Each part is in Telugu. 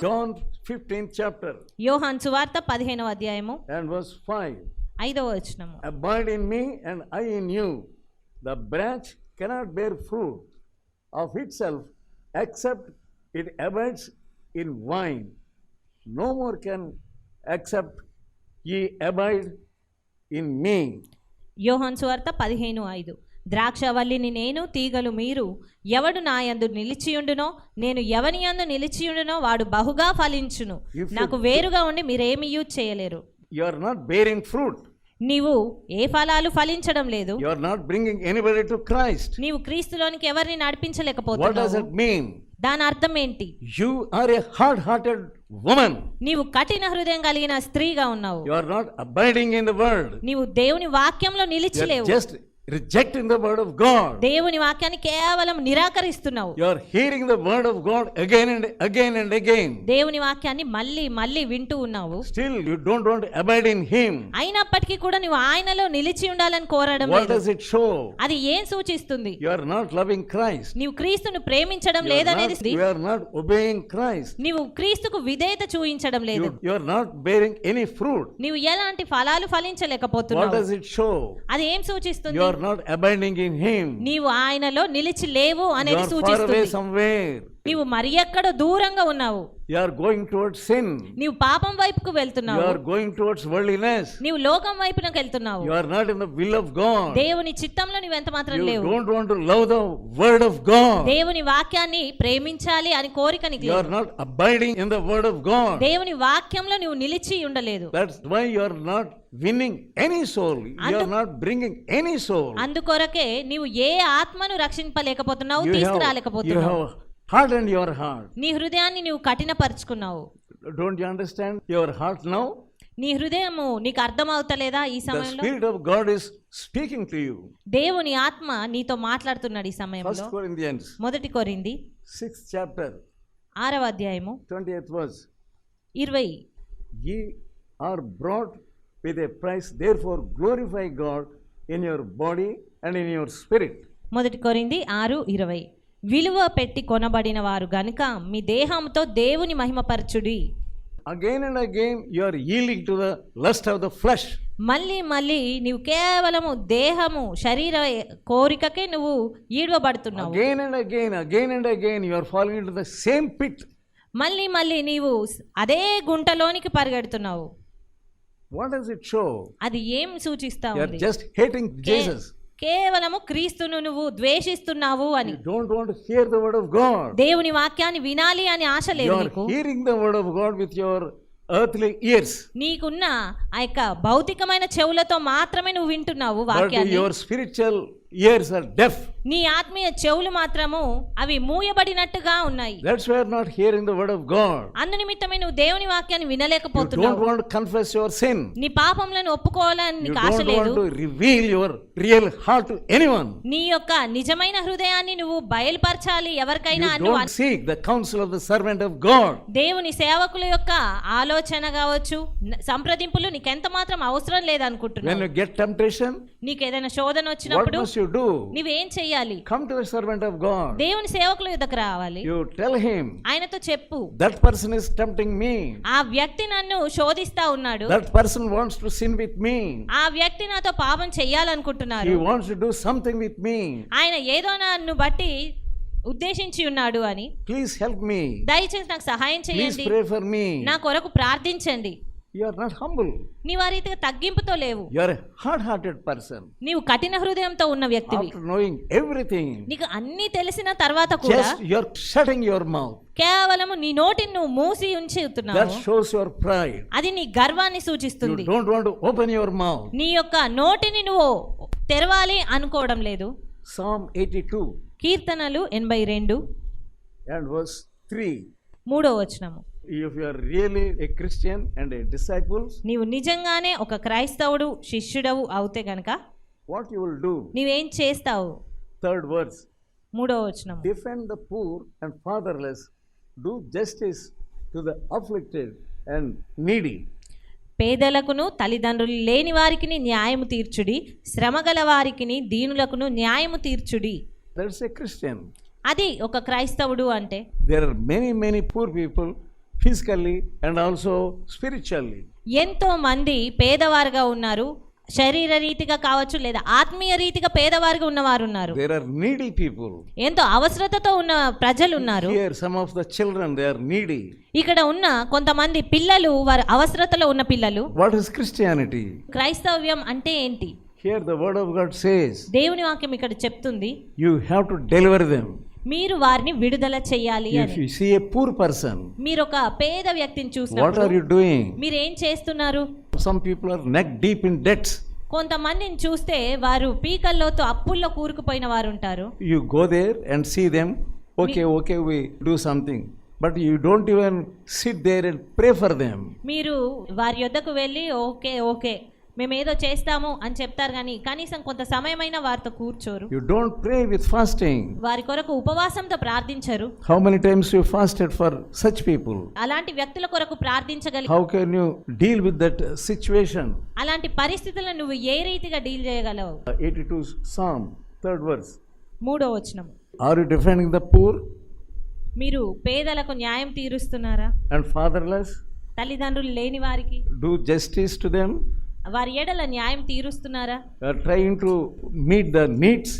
John 15th chapter యోహాన్ సువార్త పదిహేనవ అధ్యాయము and verse 5. ఐదవ వచనము Abide in me and I in you. The branch cannot bear fruit of itself except it abides in vine. No more can except ye abide in me. యోహాన్ సువార్త పదిహేను ఐదు ద్రాక్షవల్లిని నేను తీగలు మీరు ఎవడు నా యందు నిలిచియుండునో నేను ఎవని యందు నిలిచియుండునో వాడు బహుగా ఫలించును నాకు వేరుగా ఉండి మీరేమి యూజ్ చేయలేరు You are not bearing fruit. నీవు ఏ ఫలాలు ఫలించడం లేదు You are not bringing anybody to Christ. నీవు క్రీస్తులోనికి ఎవరిని What does నడిపించలేకపోతున్నావు it mean? దాని అర్థం ఏంటి You are a hard hearted woman. నీవు కఠిన హృదయం కలిగిన స్త్రీగా ఉన్నావు You are not abiding in the word. నీవు దేవుని వాక్యంలో నిలిచిలేవు just rejecting the word of God. దేవుని వాక్యాన్ని కేవలం నిరాకరిస్తున్నావు You are hearing the word of God again and again and again. దేవుని వాక్యాన్ని మళ్ళీ మళ్ళీ వింటూ ఉన్నావు Still, you don't want to abide in Him. అయినప్పటికీ కూడా నువ్వు ఆయనలో నిలిచి ఉండాలని కోరడం What లేదు does it show? అది ఏం సూచిస్తుంది You are not loving Christ. నీవు క్రీస్తును ప్రేమించడం లేదనేది you are not obeying Christ. నీవు క్రీస్తుకు విధేయత చూపించడం లేదు you are not bearing any fruit. నీవు ఎలాంటి ఫలాలు ఫలించలేకపోతున్నావు does it show? అది ఏం సూచిస్తుంది are not abiding in Him. నీవు ఆయనలో నిలిచి లేవు You అనేది are far away సూచిస్తుంది somewhere. నీవు మరి ఎక్కడ దూరంగా ఉన్నావు? You are going towards sin నీవు పాపం వైపుకు వెళ్తున్నావు. You are going towards worldliness నీవు లోకం వైపునకు వెళ్తున్నావు. You are not in the will of God దేవుని చిత్తంలో నీవు ఎంత మాత్రం లేవు. You don't want to love the word of God దేవుని వాక్యాన్ని ప్రేమించాలి అని కోరిక నీకు లేదు. You are not abiding in the word of God దేవుని వాక్యంలో నీవు నిలిచి ఉండలేదు. That's why you are not winning any soul. You are not bringing any soul. అందుకొరకే నీవు ఏ ఆత్మను రక్షించలేకపోతున్నావు తీసుకురాలేకపోతున్నావు. హార్ట్ అండ్ యువర్ హార్ట్ నీ హృదయాన్ని నువ్వు కఠినపరుచుకున్నావు. Don't you understand your heart now నీ హృదయము నీకు అర్థం అవుతలేదా ఈ సమయంలో? Spirit of God speaking to you దేవుని ఆత్మ నీతో మాట్లాడుతున్నాడు ఈ సమయంలో. ఫస్ట్ కొరింథియన్స్ మొదటి కొరింది సిక్స్ చాప్టర్ ఆరవ అధ్యాయము 20th verse 20 ye are brought with a price therefore glorify god in your body and in your spirit. మొదటి కొరింది 6 20 విలువ పెట్టి కొనబడిన వారు గనుక మీ దేహంతో దేవుని మహిమపరచుడి. Again and again you are yielding to the lust of the flesh మళ్ళీ మళ్ళీ నువ్వు కేవలము దేహము శరీర కోరికకే నువ్వు ఈడ్వబడుతున్నావు again and again again and again you are following to the same pit మళ్ళీ మళ్ళీ నీవు అదే గుంటలోనికి పరిగెడుతున్నావు. వాట్ డస్ ఇట్ షో అది ఏం సూచిస్తావు you are just hating Jesus కేవలము క్రీస్తును నువ్వు ద్వేషిస్తున్నావు అని. డోంట్ దేవుని వాక్యాన్ని వినాలి అని ఆశ లేదు విత్ యువర్ ఇయర్స్ నీకున్న ఆ యొక్క భౌతికమైన చెవులతో మాత్రమే నువ్వు వింటున్నావు వాక్యాన్ని. Ears are deaf. నీ ఆత్మీయ చెవులు మాత్రము అవి మూయబడినట్టుగా ఉన్నాయి why you are not hearing the word of God. అందు నిమిత్తమే నువ్వు దేవుని వాక్యాన్ని వినలేకపోతున్నావు want to confess your sin. నీ పాపములను ఒప్పుకోవాలని నీకు ఆశ లేదు want to reveal your real heart to anyone. నీ యొక్క నిజమైన హృదయాన్ని నువ్వు బయలుపరచాలి ఎవరికైనా నువ్వు don't seek the counsel of the servant of God. దేవుని సేవకుల యొక్క ఆలోచన కావచ్చు సంప్రదింపులు నీకెంత మాత్రం అవసరం When లేదనుకుంటున్నావు you get temptation, నీకు ఏదైనా శోధన వచ్చినప్పుడు యు డు నువ్వేం చేయాలి come to the servant of God దేవుని సేవకుల యుద్ధకు రావాలి. యు టెల్ హిమ్ ఆయనతో చెప్పు. That person is tempting me ఆ వ్యక్తి నన్ను శోధిస్తా ఉన్నాడు. That person wants to sin with me ఆ వ్యక్తి నాతో పాపం చేయాలనుకుంటున్నాడు he wants to do something with me ఆయన ఏదో నన్ను బట్టి ఉద్దేశించి ఉన్నాడు అని. ప్లీజ్ హెల్ప్ మీ దయచేసి నాకు సహాయం చేయండి. ప్రే మీ నా కొరకు ప్రార్థించండి. యూఆర్ నాట్ హంబుల్ నీవు ఆ రీతిగా తగ్గింపుతో లేవు. యూఆర్ హార్డ్ హార్టెడ్ పర్సన్ నీవు కఠిన హృదయంతో ఉన్న వ్యక్తి నోయింగ్ ఎవ్రీథింగ్ నీకు అన్ని తెలిసిన తర్వాత కూడా యూఆర్ షటింగ్ యువర్ మౌత్ కేవలము నీ నోటిని నువ్వు మూసి ఉంచి షోస్ యువర్ ప్రైడ్ అది నీ గర్వాన్ని సూచిస్తుంది. Don't want open your mouth నీ యొక్క నోటిని నువ్వు తెరవాలి అనుకోవడం లేదు. సామ్ 82 కీర్తనలు 82 అండ్ వర్స్ 3 మూడో వచనము. If you are really a Christian and a disciple, నీవు నిజంగానే ఒక క్రైస్తవుడు శిష్యుడవు అవుతే గనక what you will do? నీవేం చేస్తావు Third verse. మూడో వచనము Defend the poor and fatherless. Do justice to the afflicted and needy. పేదలకును తల్లిదండ్రులు లేని వారికి న్యాయము తీర్చుడి శ్రమగల వారికిని దీనులకును న్యాయము తీర్చుడి That's a Christian. అది ఒక క్రైస్తవుడు అంటే There are many, many poor people physically and also spiritually ఎంతో మంది పేదవారుగా ఉన్నారు. శరీర రీతిగా కావచ్చు లేదా ఆత్మీయ రీతిగా పేదవారుగా ఉన్నవారు ఉన్నారు దేర్ ఆర్ పీపుల్ ఎంతో అవసరతతో ఉన్న ప్రజలు ఉన్నారు here some of the children they are ఇక్కడ ఉన్న కొంతమంది పిల్లలు వారి అవసరతలో ఉన్న పిల్లలు. వాట్ క్రిస్టియానిటీ క్రైస్తవ్యం అంటే ఏంటి? Here the word of God says దేవుని వాక్యం ఇక్కడ చెప్తుంది. You have to deliver them మీరు వారిని విడుదల చేయాలి మీరు ఒక పేద వ్యక్తిని చూస్తారు మీరు ఏం చేస్తున్నారు? Some people are neck deep in debts కొంతమందిని చూస్తే వారు పీకల్లోతో అప్పుల్లో కూరుకుపోయిన వారు ఉంటారు you go there and see them okay okay we do something but you don't even sit there and pray for them మీరు వారి యొద్దకు వెళ్ళి ఓకే ఓకే మేము ఏదో చేస్తాము అని చెప్తారు కానీ కనీసం కొంత సమయమైన వారితో కూర్చోరు. You don't pray with fasting వారి కొరకు ఉపవాసంతో ప్రార్థించరు. How many times you fasted for such people అలాంటి వ్యక్తుల కొరకు ప్రార్థించగలి how can you deal with that situation అలాంటి పరిస్థితులను నువ్వు ఏ రీతిగా డీల్ చేయగలవు? 82 సామ్ 3rd వర్స్ మూడో వచనం. Are you defending the poor మీరు పేదలకు న్యాయం తీరుస్తున్నారా? అండ్ ఫాదర్లెస్ తల్లిదండ్రులు లేని వారికి? డూ జస్టిస్ టు దెమ్ వారి ఎడల న్యాయం తీరుస్తున్నారా trying to meet the needs?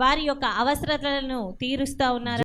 వారి యొక్క అవసరతలను తీరుస్తా ఉన్నారా